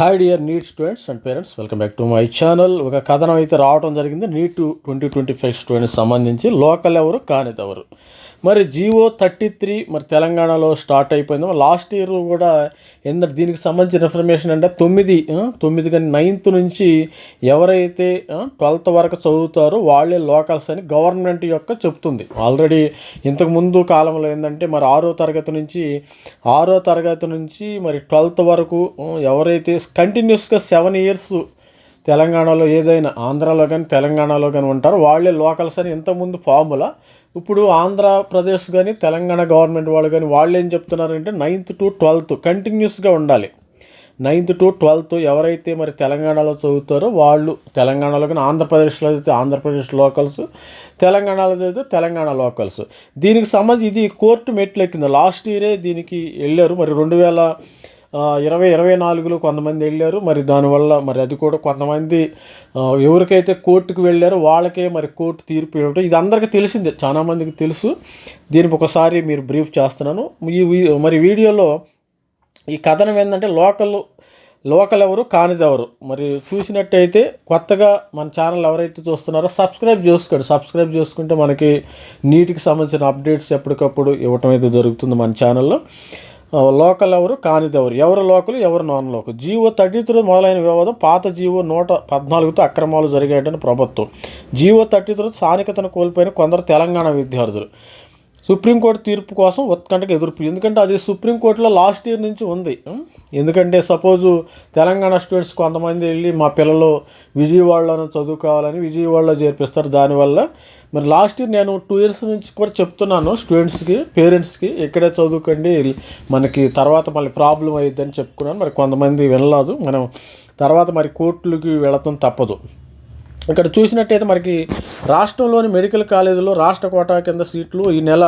Hi dear NEET students and parents welcome back to my channel ఒక కథనం అయితే రావడం జరిగింది. NEET twenty twenty five students సంబంధించి లోకల్ ఎవరు కానిదెవరు. మరి జియో థర్టీ త్రీ మరి తెలంగాణలో స్టార్ట్ అయిపోయింది. లాస్ట్ ఇయర్ కూడా ఎందుకు దీనికి సంబంధించిన ఇన్ఫర్మేషన్ అంటే తొమ్మిది తొమ్మిది కానీ నైన్త్ నుంచి ఎవరైతే ట్వెల్త్ వరకు చదువుతారో వాళ్ళే లోకల్స్ అని గవర్నమెంట్ యొక్క చెప్తుంది. ఆల్రెడీ ఇంతకుముందు కాలంలో ఏంటంటే మరి ఆరో తరగతి నుంచి ఆరో తరగతి నుంచి మరి ట్వెల్త్ వరకు ఎవరైతే కంటిన్యూస్గా సెవెన్ ఇయర్స్ తెలంగాణలో ఏదైనా ఆంధ్రాలో కానీ తెలంగాణలో కానీ ఉంటారో వాళ్ళే లోకల్స్ అని ఇంతకుముందు ఫార్ములా ఇప్పుడు ఆంధ్రప్రదేశ్ కానీ తెలంగాణ గవర్నమెంట్ వాళ్ళు కానీ వాళ్ళు ఏం చెప్తున్నారంటే నైన్త్ టు ట్వెల్త్ కంటిన్యూస్గా ఉండాలి. నైన్త్ టు ట్వెల్త్ ఎవరైతే మరి తెలంగాణలో చదువుతారో వాళ్ళు తెలంగాణలో కానీ ఆంధ్రప్రదేశ్లో అయితే ఆంధ్రప్రదేశ్ లోకల్స్ తెలంగాణలో చదివితే తెలంగాణ లోకల్స్ దీనికి సంబంధించి ఇది కోర్టు మెట్లు ఎక్కింది లాస్ట్ ఇయరే దీనికి వెళ్ళారు. మరి రెండు వేల ఇరవై ఇరవై నాలుగులో కొంతమంది వెళ్ళారు. మరి దానివల్ల మరి అది కూడా కొంతమంది ఎవరికైతే కోర్టుకు వెళ్ళారో వాళ్ళకే మరి కోర్టు తీర్పు ఇవ్వటం. ఇది అందరికీ తెలిసిందే చాలామందికి తెలుసు. దీనికి ఒకసారి మీరు బ్రీఫ్ చేస్తున్నాను. ఈ వీ- మరి వీడియోలో ఈ కథనం ఏంటంటే లోకల్ లోకల్ ఎవరు కానిదెవరు మరి చూసినట్టయితే కొత్తగా మన ఛానల్ ఎవరైతే చూస్తున్నారో సబ్స్క్రైబ్ చేసుకోండి. సబ్స్క్రైబ్ చేసుకుంటే మనకి నీటికి సంబంధించిన అప్డేట్స్ ఎప్పటికప్పుడు ఇవ్వటం అయితే జరుగుతుంది మన ఛానల్లో. లోకల్ ఎవరు? కానిదెవరు ఎవరు? లోకల్? ఎవరు non local? GO thirty three మొదలైన వివాదం పాత జీవో నూట పద్నాలుగుతో అక్రమాలు జరిగాయని ప్రభుత్వం. జీవో థర్టీ త్రీ స్థానికతను కోల్పోయిన కొందరు తెలంగాణ విద్యార్థులు. సుప్రీంకోర్టు తీర్పు కోసం ఉత్కంఠకు ఎదుర్పు ఎందుకంటే అది సుప్రీంకోర్టులో లాస్ట్ ఇయర్ నుంచి ఉంది. ఎందుకంటే సపోజు తెలంగాణ స్టూడెంట్స్ కొంతమంది వెళ్ళి మా పిల్లలు విజయవాడలోనే చదువుకోవాలని విజయవాడలో చేర్పిస్తారు. దానివల్ల మరి లాస్ట్ ఇయర్ నేను టూ ఇయర్స్ నుంచి కూడా చెప్తున్నాను స్టూడెంట్స్కి పేరెంట్స్కి ఇక్కడే చదువుకోండి మనకి తర్వాత మళ్ళీ ప్రాబ్లం అయ్యిద్దని చెప్పుకున్నాను. మరి కొంతమంది వినలేదు. మనం తర్వాత మరి కోర్టులకి వెళ్ళటం తప్పదు. ఇక్కడ చూసినట్టయితే మనకి రాష్ట్రంలోని మెడికల్ కాలేజీలో రాష్ట్ర కోటా కింద సీట్లు ఈ నెల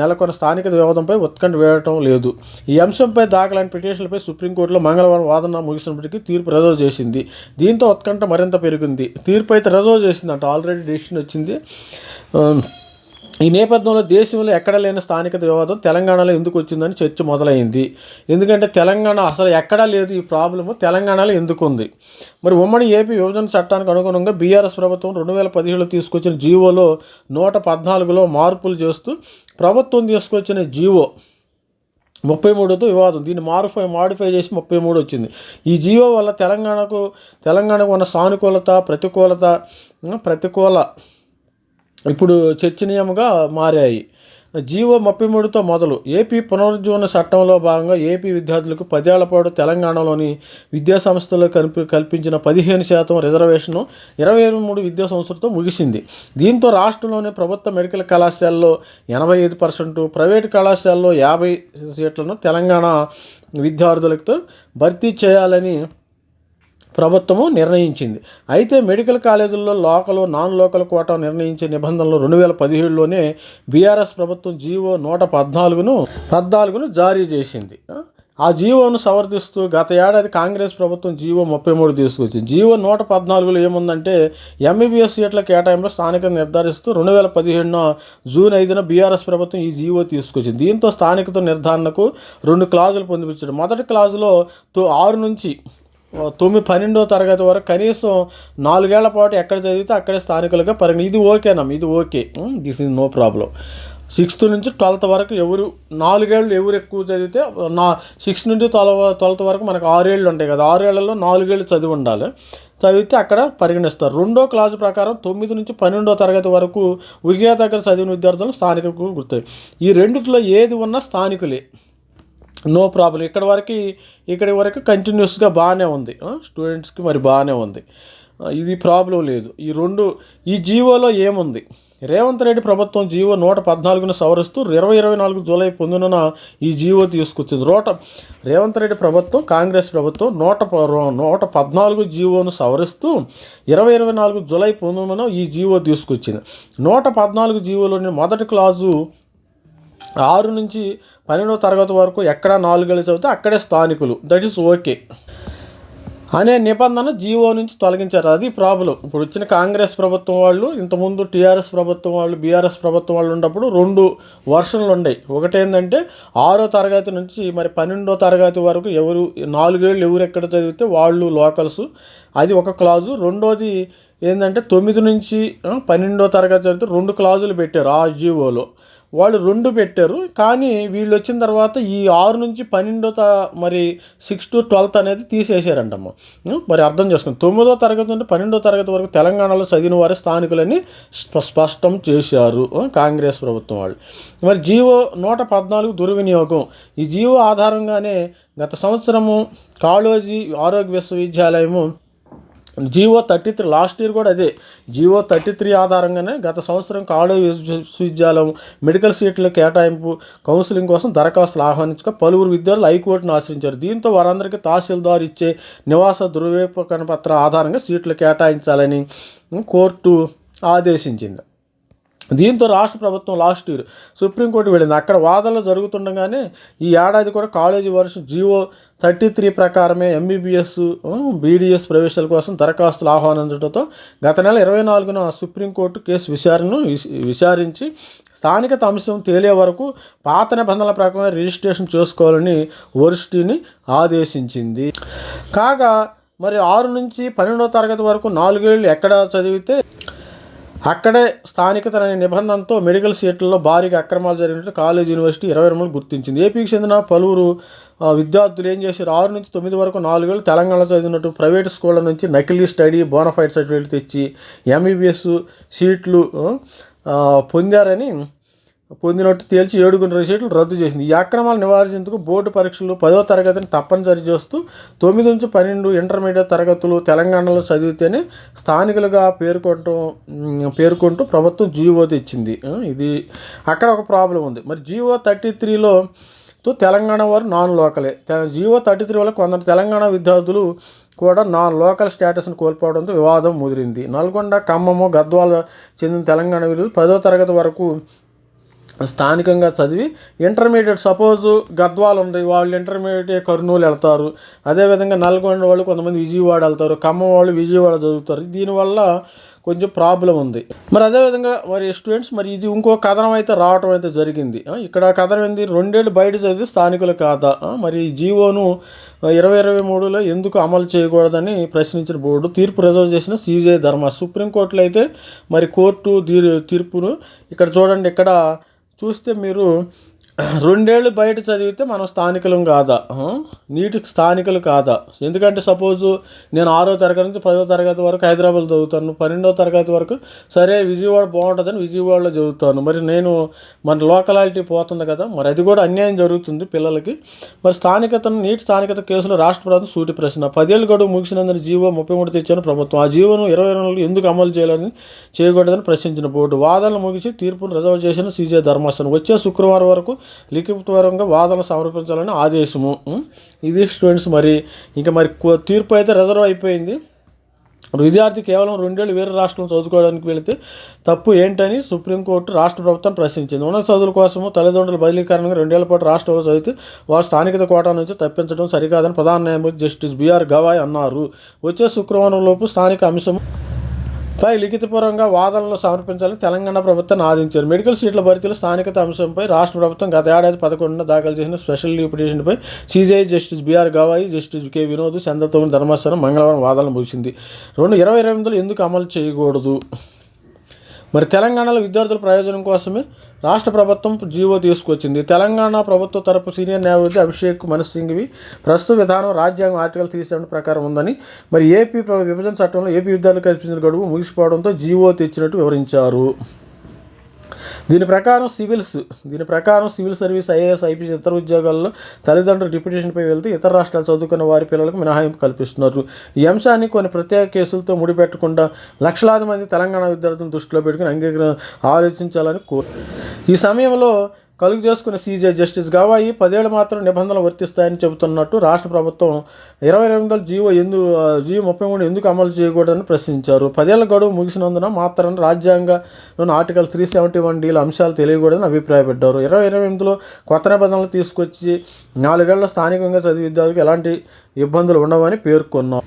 నెలకొన్న స్థానిక వివాదంపై ఉత్కంఠ వేయటం లేదు. ఈ అంశంపై దాఖలైన పిటిషన్లపై సుప్రీంకోర్టులో మంగళవారం వాదన ముగిసినప్పటికీ తీర్పు రిజర్వ్ చేసింది. దీంతో ఉత్కంఠ మరింత పెరిగింది. తీర్పు అయితే రిజర్వ్ చేసిందంట. ఆల్రెడీ డెసిషన్ వచ్చింది. ఈ నేపథ్యంలో దేశంలో ఎక్కడ లేని స్థానికత వివాదం తెలంగాణలో ఎందుకు వచ్చిందని చర్చ మొదలైంది. ఎందుకంటే తెలంగాణ అసలు ఎక్కడా లేదు ఈ ప్రాబ్లము తెలంగాణలో ఎందుకు ఉంది? మరి ఉమ్మడి ఏపీ విభజన చట్టానికి అనుగుణంగా బీఆర్ఎస్ ప్రభుత్వం రెండు వేల పదిహేడులో తీసుకొచ్చిన జీవోలో నూట పద్నాలుగులో మార్పులు చేస్తూ ప్రభుత్వం తీసుకొచ్చిన జీవో ముప్పై మూడుతో వివాదం. దీన్ని మాడిఫై మాడిఫై చేసి ముప్పై మూడు వచ్చింది. ఈ జీవో వల్ల తెలంగాణకు తెలంగాణకు ఉన్న సానుకూలత ప్రతికూలత ప్రతికూల ఇప్పుడు చర్చనీయంగా మారాయి. జీవో ముప్పై మూడుతో మొదలు ఏపీ పునరుజ్జీవన చట్టంలో భాగంగా ఏపీ విద్యార్థులకు పదేళ్ళ పాటు తెలంగాణలోని విద్యాసంస్థలు కల్పి కల్పించిన పదిహేను శాతం రిజర్వేషన్ ఇరవై మూడు విద్యా సంవత్సరంతో ముగిసింది. దీంతో రాష్ట్రంలోని ప్రభుత్వ మెడికల్ కళాశాలలో ఎనభై ఐదు పర్సెంట్ ప్రైవేటు కళాశాలలో యాభై సీట్లను తెలంగాణ విద్యార్థులతో భర్తీ చేయాలని ప్రభుత్వము నిర్ణయించింది. అయితే మెడికల్ కాలేజీల్లో లోకల్ నాన్ లోకల్ కోటా నిర్ణయించే నిబంధనలు రెండు వేల పదిహేడులోనే బీఆర్ఎస్ ప్రభుత్వం జీవో నూట పద్నాలుగును పద్నాలుగును జారీ చేసింది. ఆ జీవోను సమర్థిస్తూ గత ఏడాది కాంగ్రెస్ ప్రభుత్వం జీవో ముప్పై మూడు తీసుకొచ్చింది. జీవో నూట పద్నాలుగులో ఏముందంటే ఎంబీబీఎస్ సీట్ల కేటాయింపులో స్థానికత నిర్ధారిస్తూ రెండు వేల పదిహేడున జూన్ ఐదున బీఆర్ఎస్ ప్రభుత్వం ఈ జీవో తీసుకొచ్చింది. దీంతో స్థానికత నిర్ధారణకు రెండు క్లాజులు పొందిపించారు. మొదటి క్లాజులో తో ఆరు నుంచి తొమ్మిది పన్నెండో తరగతి వరకు కనీసం నాలుగేళ్ళ పాటు ఎక్కడ చదివితే అక్కడే స్థానికులుగా పరిగణ ఇది ఓకేనమ్మ ఇది okay. This is no problem. Sixth నుంచి ట్వెల్త్ వరకు ఎవరు నాలుగేళ్ళు ఎవరు ఎక్కువ చదివితే నా సిక్స్త్ నుంచి ట్వెల్వ్ ట్వెల్త్ వరకు మనకు ఆరేళ్ళు ఉంటాయి కదా ఆరేళ్ళలో నాలుగేళ్ళు చదివి ఉండాలి. చదివితే అక్కడ పరిగణిస్తారు. రెండో క్లాసు ప్రకారం తొమ్మిది నుంచి పన్నెండో తరగతి వరకు ఉగియా దగ్గర చదివిన విద్యార్థులు స్థానికులకు గుర్తాయి. ఈ రెండిట్లో ఏది ఉన్నా స్థానికులే. No problem. ఇక్కడ వరకు ఇక్కడి వరకు కంటిన్యూస్గా బాగానే ఉంది. స్టూడెంట్స్కి మరి బాగానే ఉంది. ఇది ప్రాబ్లం లేదు. ఈ రెండు ఈ జీవోలో ఏముంది? రేవంత్ రెడ్డి ప్రభుత్వం జీవో నూట పద్నాలుగును సవరిస్తూ ఇరవై ఇరవై నాలుగు జూలై పొందున ఈ జీవో తీసుకొచ్చింది. నూట రేవంత్ రెడ్డి ప్రభుత్వం కాంగ్రెస్ ప్రభుత్వం నూట ప- నూట పద్నాలుగు జీవోను సవరిస్తూ ఇరవై ఇరవై నాలుగు జూలై పొందున ఈ జీవో తీసుకొచ్చింది. నూట పద్నాలుగు జీవోలోని మొదటి క్లాజు ఆరు నుంచి పన్నెండవ తరగతి వరకు ఎక్కడ నాలుగేళ్ళు చదివితే అక్కడే స్థానికులు. దట్ ఈస్ ఓకే అనే నిబంధన జీవో నుంచి తొలగించారు. అది ప్రాబ్లం ఇప్పుడు వచ్చిన కాంగ్రెస్ ప్రభుత్వం వాళ్ళు ఇంతకుముందు టీఆర్ఎస్ ప్రభుత్వం వాళ్ళు బీఆర్ఎస్ ప్రభుత్వం వాళ్ళు ఉన్నప్పుడు రెండు వర్షన్లు ఉన్నాయి. ఒకటి ఏంటంటే ఆరో తరగతి నుంచి మరి పన్నెండో తరగతి వరకు ఎవరు నాలుగేళ్ళు ఎవరు ఎక్కడ చదివితే వాళ్ళు లోకల్స్ అది ఒక క్లాజు రెండోది ఏంటంటే తొమ్మిది నుంచి పన్నెండో తరగతి చదివితే రెండు క్లాజులు పెట్టారు ఆ జీవోలో వాళ్ళు రెండు పెట్టారు. కానీ వీళ్ళు వచ్చిన తర్వాత ఈ ఆరు నుంచి పన్నెండో త మరి సిక్స్ టు ట్వెల్త్ అనేది తీసేసారంటమ్మ. మరి అర్థం చేసుకుని తొమ్మిదో తరగతి నుండి పన్నెండో తరగతి వరకు తెలంగాణలో చదివిన వారే స్థానికులని స్ప- స్పష్టం చేశారు కాంగ్రెస్ ప్రభుత్వం వాళ్ళు. మరి జీవో నూట పద్నాలుగు దుర్వినియోగం. ఈ జీవో ఆధారంగానే గత సంవత్సరము కాళోజీ ఆరోగ్య విశ్వవిద్యాలయము GO thirty three last year కూడా అదే. జియో థర్టీ త్రీ ఆధారంగానే గత సంవత్సరం కాడో విశ్వవిద్యాలయం మెడికల్ సీట్ల కేటాయింపు కౌన్సిలింగ్ కోసం దరఖాస్తులు ఆహ్వానించక పలువురు విద్యార్థులు హైకోర్టును ఆశ్రయించారు. దీంతో వారందరికీ తహసీల్దార్ ఇచ్చే నివాస ధృవీకరణ పత్ర ఆధారంగా సీట్లు కేటాయించాలని కోర్టు ఆదేశించింది. దీంతో రాష్ట్ర ప్రభుత్వం లాస్ట్ ఇయర్ సుప్రీంకోర్టు వెళ్ళింది. అక్కడ వాదనలు జరుగుతుండగానే ఈ ఏడాది కూడా కాలేజీ వర్షం జీవో థర్టీ త్రీ ప్రకారమే ఎంబీబీఎస్ బీడీఎస్ ప్రవేశాల కోసం దరఖాస్తులు ఆహ్వానించడంతో గత నెల ఇరవై నాలుగున సుప్రీంకోర్టు కేసు విచారణను విచారించి స్థానికత అంశం తేలే వరకు పాత నిబంధనల ప్రకారం రిజిస్ట్రేషన్ చేసుకోవాలని వర్సిటీని ఆదేశించింది. కాగా మరి ఆరు నుంచి పన్నెండవ తరగతి వరకు నాలుగేళ్ళు ఎక్కడ చదివితే అక్కడే స్థానికత అనే నిబంధనతో మెడికల్ సీట్లలో భారీగా అక్రమాలు జరిగినట్టు కాలేజ్ యూనివర్సిటీ ఇరవై రెండు గుర్తించింది. ఏపీకి చెందిన పలువురు విద్యార్థులు ఏం చేశారు? ఆరు నుంచి తొమ్మిది వరకు నాలుగేళ్ళు తెలంగాణలో చదివినట్టు ప్రైవేట్ స్కూళ్ళ నుంచి నకిలీ స్టడీ బోనఫైడ్ సర్టిఫికేట్ తెచ్చి ఎంబీబీఎస్ సీట్లు పొందారని పొందినట్టు తేల్చి ఏడుగురు రిసీట్లు రద్దు చేసింది. ఈ అక్రమాలు నివారించేందుకు బోర్డు పరీక్షలు పదో తరగతిని తప్పనిసరి చేస్తూ తొమ్మిది నుంచి పన్నెండు ఇంటర్మీడియట్ తరగతులు తెలంగాణలో చదివితేనే స్థానికులుగా పేర్కొనటం పేర్కొంటూ ప్రభుత్వం జీవో తెచ్చింది. ఇది అక్కడ ఒక ప్రాబ్లం ఉంది. మరి జీవో థర్టీ త్రీలో తో తెలంగాణ వారు నాన్ లోకలే. తె- జియో థర్టీ త్రీ వల్ల కొందరు తెలంగాణ విద్యార్థులు కూడా నాన్ లోకల్ స్టేటస్ను కోల్పోవడంతో వివాదం ముదిరింది. నల్గొండ ఖమ్మము గద్వాల చెందిన తెలంగాణ విద్యార్థులు పదో తరగతి వరకు స్థానికంగా చదివి ఇంటర్మీడియట్ సపోజ్ గద్వాలు ఉంది వాళ్ళు ఇంటర్మీడియట్ కర్నూలు వెళ్తారు. అదేవిధంగా నల్గొండ వాళ్ళు కొంతమంది విజయవాడ వెళ్తారు ఖమ్మం వాళ్ళు విజయవాడ చదువుతారు. దీనివల్ల కొంచెం ప్రాబ్లం ఉంది. మరి అదేవిధంగా మరి స్టూడెంట్స్ మరి ఇది ఇంకో కథనం అయితే రావటం అయితే జరిగింది. ఇక్కడ కథనం ఏంది? రెండేళ్ళు బయట చదివి స్థానికులు కాదా మరి జీవోను ఇరవై ఇరవై మూడులో ఎందుకు అమలు చేయకూడదని ప్రశ్నించిన బోర్డు తీర్పు రిజర్వ్ చేసిన సీజే ధర్మ. సుప్రీంకోర్టులో అయితే మరి కోర్టు తీర్పును ఇక్కడ చూడండి. ఇక్కడ చూస్తే మీరు రెండేళ్ళు బయట చదివితే మనం స్థానికులం కాదా? నీటి నీటికి స్థానికులు కాదా? ఎందుకంటే సపోజు నేను ఆరో తరగతి నుంచి పదో తరగతి వరకు హైదరాబాద్ చదువుతాను. పన్నెండో తరగతి వరకు సరే విజయవాడ బాగుంటుందని విజయవాడలో చదువుతాను. మరి నేను మన లోకలాలిటీ పోతుంది కదా? మరి అది కూడా అన్యాయం జరుగుతుంది పిల్లలకి. మరి స్థానికతను నీటి స్థానికత కేసులో రాష్ట్ర ప్రభుత్వం సూటి ప్రశ్న. పదేళ్ళు గడువు ముగిసినందున జీవో ముప్పై మూడు తెచ్చిన ప్రభుత్వం. ఆ జీవోను ఇరవై రెండులో ఎందుకు అమలు చేయాలని చేయకూడదని ప్రశ్నించిన బోర్డు. వాదనలు ముగిసి తీర్పును రిజర్వ్ చేసిన సీజే ధర్మాసనం. వచ్చే శుక్రవారం వరకు లిఖితపూర్వకంగా వాదనలు సమర్పించాలని ఆదేశము. ఇది స్టూడెంట్స్ మరి ఇంకా మరి కో- తీర్పు అయితే రిజర్వ్ అయిపోయింది. విద్యార్థి కేవలం రెండేళ్ళు వేరే రాష్ట్రంలో చదువుకోవడానికి వెళితే తప్పు ఏంటని సుప్రీంకోర్టు రాష్ట్ర ప్రభుత్వం ప్రశ్నించింది. ఉన్నత చదువుల కోసము తల్లిదండ్రుల బదిలీ కారణంగా రెండేళ్ళ పాటు రాష్ట్రంలో చదివితే వారు స్థానికత కోటా నుంచి తప్పించడం సరికాదని ప్రధాన న్యాయమూర్తి జస్టిస్ బీఆర్ గవాయ్ అన్నారు. వచ్చే శుక్రవారం లోపు స్థానిక అంశం పై లిఖితపూర్వకంగా వాదనలు సమర్పించాలని తెలంగాణ ప్రభుత్వాన్ని ఆదించారు మెడికల్ సీట్ల భర్తీలో స్థానికత అంశంపై రాష్ట్ర ప్రభుత్వం గత ఏడాది పదకొండున దాఖలు చేసిన స్పెషల్ లీవ్ పిటిషన్పై CJI justice BR Gavai justice K Vinod చంద్రతోమి ధర్మాసనం మంగళవారం వాదనలు ముగిసింది. రెండు ఇరవై ఇరవై ఎనిమిదిలో ఎందుకు అమలు చేయకూడదు? మరి తెలంగాణలో విద్యార్థుల ప్రయోజనం కోసమే రాష్ట్ర ప్రభుత్వం జీవో తీసుకొచ్చింది. తెలంగాణ ప్రభుత్వ తరపు సీనియర్ న్యాయవాది అభిషేక్ మను సింఘ్వి ప్రస్తుత విధానం రాజ్యాంగం ఆర్టికల్ త్రీ సెవెన్ ప్రకారం ఉందని మరి ఏపీ విభజన చట్టంలో ఏపీ విద్యార్థులు కల్పించిన గడువు ముగిసిపోవడంతో జీవో తెచ్చినట్టు వివరించారు. దీని ప్రకారం సివిల్స్ దీని ప్రకారం సివిల్ సర్వీస్ ఐఏఎస్ ఐపీఎస్ ఇతర ఉద్యోగాల్లో తల్లిదండ్రులు డిప్యూటేషన్పై వెళ్తే ఇతర రాష్ట్రాలు చదువుకున్న వారి పిల్లలకు మినహాయింపు కల్పిస్తున్నారు. ఈ అంశాన్ని కొన్ని ప్రత్యేక కేసులతో ముడిపెట్టకుండా లక్షలాది మంది తెలంగాణ విద్యార్థులను దృష్టిలో పెట్టుకుని అంగీకరణ ఆలోచించాలని కోరు ఈ సమయంలో కలుగు చేసుకున్న సీజే జస్టిస్ గవాయి పదేళ్ళు మాత్రం నిబంధనలు వర్తిస్తాయని చెబుతున్నట్టు రాష్ట్ర ప్రభుత్వం ఇరవై ఎనిమిది జీవో ఎందు జీవో ముప్పై మూడు ఎందుకు అమలు చేయకూడదని ప్రశ్నించారు. పదేళ్ళ గడువు ముగిసినందున మాత్రం రాజ్యాంగంలోని ఆర్టికల్ త్రీ సెవెంటీ వన్ డీల అంశాలు తెలియకూడదని అభిప్రాయపడ్డారు. ఇరవై ఇరవై ఎనిమిదిలో కొత్త నిబంధనలు తీసుకొచ్చి నాలుగేళ్ళ స్థానికంగా చదివే విద్యార్థులకు ఎలాంటి ఇబ్బందులు ఉండవని పేర్కొన్నాం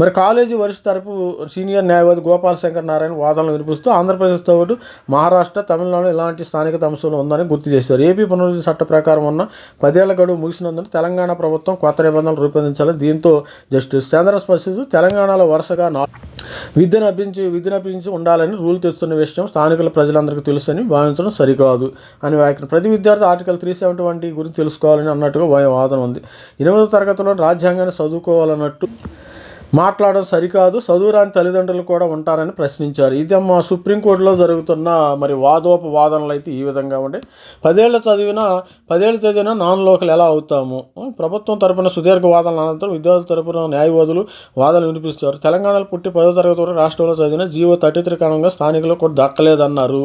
మరి కాలేజీ వరుస తరపు సీనియర్ న్యాయవాది గోపాల్ శంకర్ నారాయణ వాదనలు వినిపిస్తూ ఆంధ్రప్రదేశ్తో పాటు మహారాష్ట్ర తమిళనాడు ఇలాంటి స్థానిక అంశాలు ఉందని గుర్తు చేశారు. ఏపీ పునరుద్ధరణ చట్ట ప్రకారం ఉన్న పదేళ్ళ గడువు ముగిసినందున తెలంగాణ ప్రభుత్వం కొత్త నిబంధనలు రూపొందించాలి దీంతో జస్టిస్ చంద్ర స్పర్శిస్తూ తెలంగాణలో వరుసగా నా విద్యను అభ్యించి విద్యను అభ్యించి ఉండాలని రూల్ తెస్తున్న విషయం స్థానికుల ప్రజలందరికీ తెలుసని భావించడం సరికాదు అని వ్యాఖ్య ప్రతి విద్యార్థి ఆర్టికల్ త్రీ సెవెంటీ వంటి గురించి తెలుసుకోవాలని అన్నట్టుగా వాదన ఉంది. ఎనిమిదో తరగతిలో రాజ్యాంగాన్ని చదువుకోవాలన్నట్టు మాట్లాడడం సరికాదు. చదువురాని తల్లిదండ్రులు కూడా ఉంటారని ప్రశ్నించారు. ఇది మా సుప్రీంకోర్టులో జరుగుతున్న మరి వాదోపవాదనలు అయితే ఈ విధంగా ఉండే. పదేళ్ళు చదివిన పదేళ్ళు చదివిన నాన్ లోకల్ ఎలా అవుతాము? ప్రభుత్వం తరపున సుదీర్ఘ వాదనల అనంతరం విద్యార్థుల తరపున న్యాయవాదులు వాదనలు వినిపిస్తారు తెలంగాణలో పుట్టి పదో తరగతి వరకు రాష్ట్రంలో చదివిన జీవో థర్టీ త్రీ కారణంగా స్థానికులు కూడా దక్కలేదన్నారు.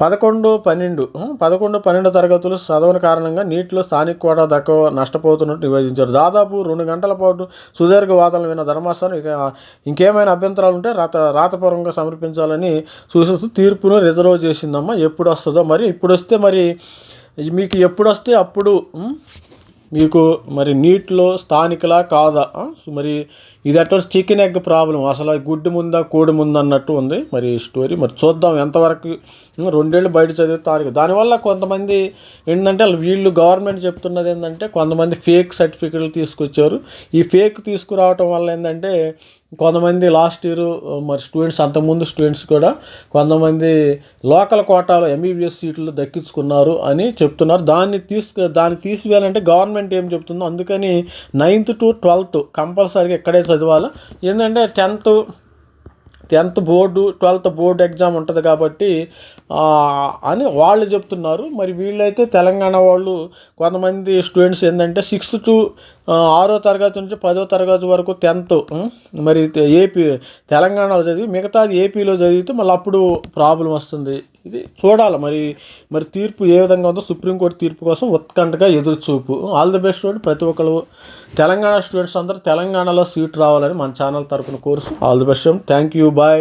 పదకొండు పన్నెండు పదకొండు పన్నెండు తరగతులు చదవని కారణంగా నీటిలో స్థానిక కూడా దక్క నష్టపోతున్నట్టు నివేదించారు దాదాపు రెండు గంటల పాటు సుదీర్ఘ వాదనలు విన్న ధర్మాసనం ఇక ఇంకేమైనా అభ్యంతరాలు ఉంటే రాత రాతపూర్వకంగా సమర్పించాలని సూచిస్తూ తీర్పును రిజర్వ్ చేసిందమ్మా. ఎప్పుడు వస్తుందో మరి ఇప్పుడు వస్తే మరి మీకు ఎప్పుడు వస్తే అప్పుడు మీకు మరి నీటిలో స్థానికలా కాదా? మరి ఇది అటువంటి చికెన్ ఎగ్ ప్రాబ్లం అసలు గుడ్డు ముందా కోడి ముందా అన్నట్టు ఉంది. మరి స్టోరీ మరి చూద్దాం ఎంతవరకు రెండేళ్ళు బయట చదివే స్థానిక దానివల్ల కొంతమంది ఏంటంటే వీళ్ళు గవర్నమెంట్ చెప్తున్నది ఏంటంటే కొంతమంది ఫేక్ సర్టిఫికెట్లు తీసుకొచ్చారు. ఈ ఫేక్ తీసుకురావటం వల్ల ఏంటంటే కొంతమంది లాస్ట్ ఇయర్ మరి స్టూడెంట్స్ అంతకుముందు స్టూడెంట్స్ కూడా కొంతమంది లోకల్ కోటాలో ఎంబీబీఎస్ సీట్లు దక్కించుకున్నారు అని చెప్తున్నారు. దాన్ని తీసుకు దాన్ని తీసివేయాలంటే గవర్నమెంట్ ఏం చెప్తుందో అందుకని నైన్త్ టు ట్వెల్త్ కంపల్సరీగా ఇక్కడే చదవాలి. ఏంటంటే tenth tenth board twelfth board exam ఉంటుంది కాబట్టి అని వాళ్ళు చెప్తున్నారు. మరి వీళ్ళైతే తెలంగాణ వాళ్ళు కొంతమంది స్టూడెంట్స్ ఏంటంటే సిక్స్త్ టు ఆరో తరగతి నుంచి పదో తరగతి వరకు టెన్త్ మరి ఏపీ తెలంగాణలో చదివి మిగతాది ఏపీలో చదివితే మళ్ళీ అప్పుడు ప్రాబ్లం వస్తుంది. ఇది చూడాలి. మరి మరి తీర్పు ఏ విధంగా ఉందో సుప్రీంకోర్టు తీర్పు కోసం ఉత్కంఠగా ఎదురు చూపు ఆల్ ది బెస్ట్ స్టూడెంట్ ప్రతి ఒక్కరు తెలంగాణ స్టూడెంట్స్ అందరూ తెలంగాణలో సీట్ రావాలని మన ఛానల్ తరపున course all the best thank you bye